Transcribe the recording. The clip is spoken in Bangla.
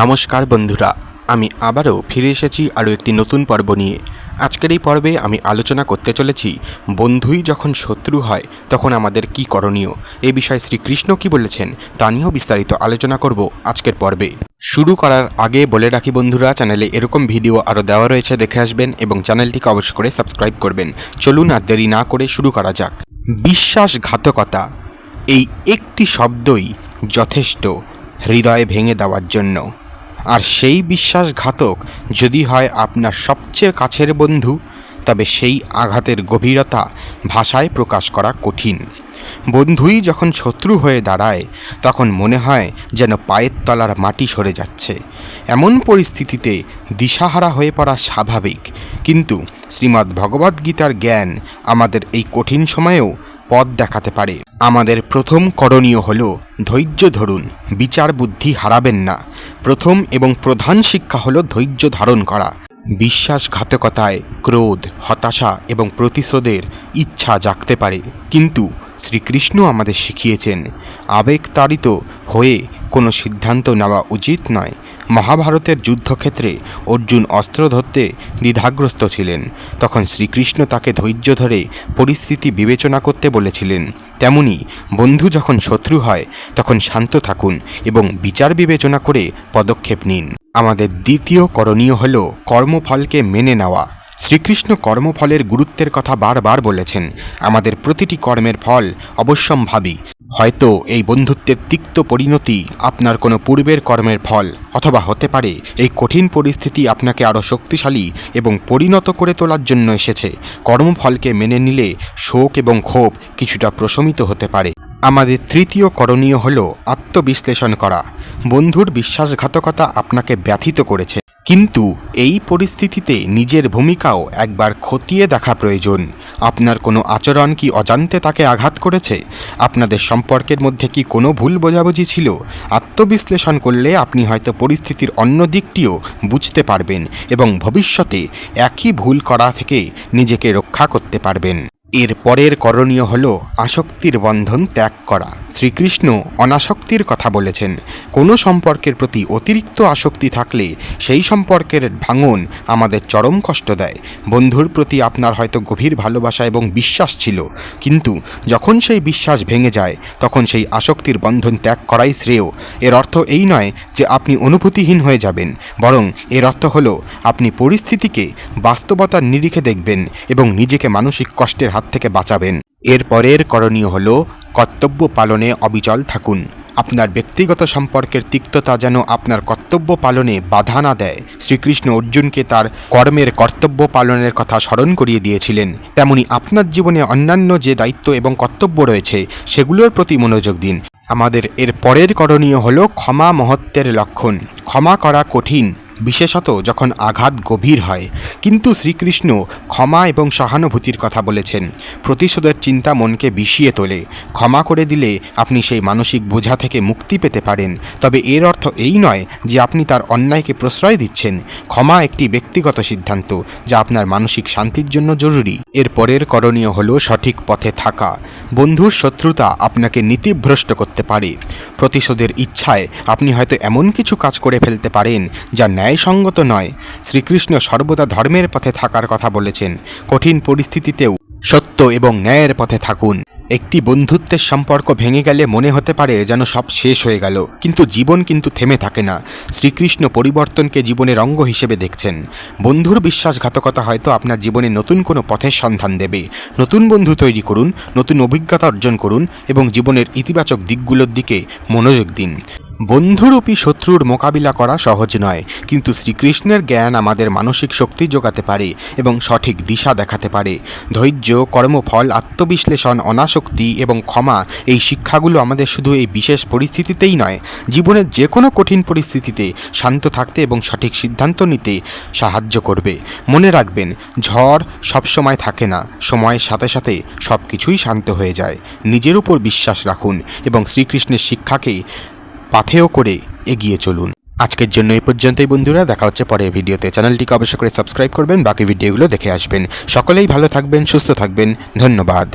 নমস্কার বন্ধুরা, আমি আবারও ফিরে এসেছি আরও একটি নতুন পর্ব নিয়ে। আজকের এই পর্বে আমি আলোচনা করতে চলেছি বন্ধুই যখন শত্রু হয়, তখন আমাদের কি করণীয়? এ বিষয়ে শ্রীকৃষ্ণ কি বলেছেন, তা নিয়েও বিস্তারিত আলোচনা করব আজকের পর্বে। শুরু করার আগে বলে রাখি বন্ধুরা, চ্যানেলে এরকম ভিডিও আরও দেওয়া রয়েছে, দেখে আসবেন এবং চ্যানেলটিকে অবশ্য করে সাবস্ক্রাইব করবেন। চলুন আর দেরি না করে শুরু করা যাক। বিশ্বাসঘাতকতা, এই একটি শব্দই যথেষ্ট হৃদয় ভেঙে দেওয়ার জন্য। আর সেই বিশ্বাসঘাতক যদি হয় আপনার সবচেয়ে কাছের বন্ধু, তবে সেই আঘাতের গভীরতা ভাষায় প্রকাশ করা কঠিন। বন্ধুই যখন শত্রু হয়ে দাঁড়ায়, তখন মনে হয় যেন পায়ের তলার মাটি সরে যাচ্ছে। এমন পরিস্থিতিতে দিশাহারা হয়ে পড়া স্বাভাবিক। কিন্তু শ্রীমদ্ ভগবদ্গীতার জ্ঞান আমাদের এই কঠিন সময়েও পথ দেখাতে পারে। আমাদের প্রথম করণীয় হল, ধৈর্য ধরুন, বিচার বুদ্ধি হারাবেন না। প্রথম এবং প্রধান শিক্ষা হল ধৈর্য ধারণ করা। বিশ্বাসঘাতকতায় ক্রোধ, হতাশা এবং প্রতিশোধের ইচ্ছা জাগতে পারে। কিন্তু শ্রীকৃষ্ণ আমাদের শিখিয়েছেন, আবেগতাড়িত হয়ে কোনো সিদ্ধান্ত নেওয়া উচিত নয়। মহাভারতের যুদ্ধক্ষেত্রে অর্জুন অস্ত্র ধরতে দ্বিধাগ্রস্ত ছিলেন। তখন শ্রীকৃষ্ণ তাকে ধৈর্য ধরে পরিস্থিতি বিবেচনা করতে বলেছিলেন। তেমনি বন্ধু যখন শত্রু হয়, তখন শান্ত থাকুন এবং বিচার বিবেচনা করে পদক্ষেপ নিন। আমাদের দ্বিতীয় করণীয় হল কর্মফলকে মেনে নেওয়া। শ্রীকৃষ্ণ কর্মফলের গুরুত্বের কথা বারবার বলেছেন। আমাদের প্রতিটি কর্মের ফল অবশ্যম্ভাবী। হয়তো এই বন্ধুত্বের তিক্ত পরিণতি আপনার কোনো পূর্বের কর্মের ফল, অথবা হতে পারে এই কঠিন পরিস্থিতি আপনাকে আরও শক্তিশালী এবং পরিণত করে তোলার জন্য এসেছে। কর্মফলকে মেনে নিলে শোক এবং ক্ষোভ কিছুটা প্রশমিত হতে পারে। আমাদের তৃতীয় করণীয় হল আত্মবিশ্লেষণ করা। বন্ধুর বিশ্বাসঘাতকতা আপনাকে ব্যথিত করেছে। কিন্তু এই পরিস্থিতিতে নিজের ভূমিকাও একবার খতিয়ে দেখা প্রয়োজন। আপনার কোনো আচরণ কি অজান্তে তাকে আঘাত করেছে? আপনাদের সম্পর্কের মধ্যে কি কোনো ভুল বোঝাবুঝি ছিল? আত্মবিশ্লেষণ করলে আপনি হয়তো পরিস্থিতির অন্য দিকটিও বুঝতে পারবেন এবং ভবিষ্যতে একই ভুল করা থেকে নিজেকে রক্ষা করতে পারবেন। এর পরের করণীয় হল আসক্তির বন্ধন ত্যাগ করা। শ্রীকৃষ্ণ অনাসক্তির কথা বলেছেন। কোনো সম্পর্কের প্রতি অতিরিক্ত আসক্তি থাকলে সেই সম্পর্কের ভাঙন আমাদের চরম কষ্ট দেয়। বন্ধুর প্রতি আপনার হয়তো গভীর ভালোবাসা এবং বিশ্বাস ছিল। কিন্তু যখন সেই বিশ্বাস ভেঙে যায়, তখন সেই আসক্তির বন্ধন ত্যাগ করাই শ্রেয়। এর অর্থ এই নয় যে আপনি অনুভূতিহীন হয়ে যাবেন, বরং এর অর্থ হল আপনি পরিস্থিতিকে বাস্তবতার নিরিখে দেখবেন এবং নিজেকে মানসিক কষ্টের হাত থেকে বাঁচাবেন। এর পরের করণীয় হল, কর্তব্য পালনে অবিচল থাকুন। আপনার ব্যক্তিগত সম্পর্কের তিক্ততা যেন আপনার কর্তব্য পালনে বাধা না দেয়। শ্রীকৃষ্ণ অর্জুনকে তার কর্মের কর্তব্য পালনের কথা স্মরণ করিয়ে দিয়েছিলেন। তেমনি আপনার জীবনে অন্যান্য যে দায়িত্ব এবং কর্তব্য রয়েছে, সেগুলোর প্রতি মনোযোগ দিন। আমাদের এর পরের করণীয় হল ক্ষমা মহত্বের লক্ষণ। ক্ষমা করা কঠিন। বিশেষত যখন আঘাত গভীর হয়, কিন্তু শ্রীকৃষ্ণ ক্ষমা এবং সহানুভূতির কথা বলেছেন। প্রতিশোধের চিন্তা মনকে বিষিয়ে তোলে। ক্ষমা করে দিলে আপনি সেই মানসিক বোঝা থেকে মুক্তি পেতে পারেন। তবে এর অর্থ এই নয় যে আপনি তার অন্যায়কে প্রশ্রয় দিচ্ছেন। ক্ষমা একটি ব্যক্তিগত সিদ্ধান্ত, যা আপনার মানসিক শান্তির জন্য জরুরি। এর পরের করণীয় হল সঠিক পথে থাকা। বন্ধুর শত্রুতা আপনাকে নীতিভ্রষ্ট করতে পারে। প্রতিশোধের ইচ্ছায় আপনি হয়তো এমন কিছু কাজ করে ফেলতে পারেন, যা ন্যায়সঙ্গত নয়। শ্রীকৃষ্ণ সর্বদা ধর্মের পথে থাকার কথা বলেছেন। কঠিন পরিস্থিতিতেও সত্য এবং ন্যায়ের পথে থাকুন। একটি বন্ধুত্বের সম্পর্ক ভেঙে গেলে মনে হতে পারে যেন সব শেষ হয়ে গেল, কিন্তু জীবন কিন্তু থেমে থাকে না। শ্রীকৃষ্ণ পরিবর্তনকে জীবনের অঙ্গ হিসেবে দেখছেন। বন্ধুর বিশ্বাসঘাতকতা হয়তো আপনার জীবনে নতুন কোনো পথের সন্ধান দেবে। নতুন বন্ধু তৈরি করুন, নতুন অভিজ্ঞতা অর্জন করুন এবং জীবনের ইতিবাচক দিকগুলোর দিকে মনোযোগ দিন। বন্ধুরূপী শত্রুর মোকাবিলা করা সহজ নয়, কিন্তু শ্রীকৃষ্ণের জ্ঞান আমাদের মানসিক শক্তি যোগাতে পারে এবং সঠিক দিশা দেখাতে পারে। ধৈর্য, কর্মফল, আত্মবিশ্লেষণ, অনাসক্তি এবং ক্ষমা এই শিক্ষাগুলো আমাদের শুধু এই বিশেষ পরিস্থিতিতেই নয়, জীবনের যে কোনো কঠিন পরিস্থিতিতে শান্ত থাকতে এবং সঠিক সিদ্ধান্ত নিতে সাহায্য করবে। মনে রাখবেন, ঝড় সবসময় থাকে না, সময়ের সাথে সাথে সব কিছুই শান্ত হয়ে যায়। নিজের উপর বিশ্বাস রাখুন এবং শ্রীকৃষ্ণের শিক্ষাকে পাথেয় করে এগিয়ে চলুন। আজকের জন্য এই পর্যন্তই বন্ধুরা, দেখা হচ্ছে পরের ভিডিওতে। চ্যানেলটিকে অবশ্যই করে সাবস্ক্রাইব করবেন, বাকি ভিডিওগুলো দেখে আসবেন। সকলেই ভালো থাকবেন, সুস্থ থাকবেন। ধন্যবাদ।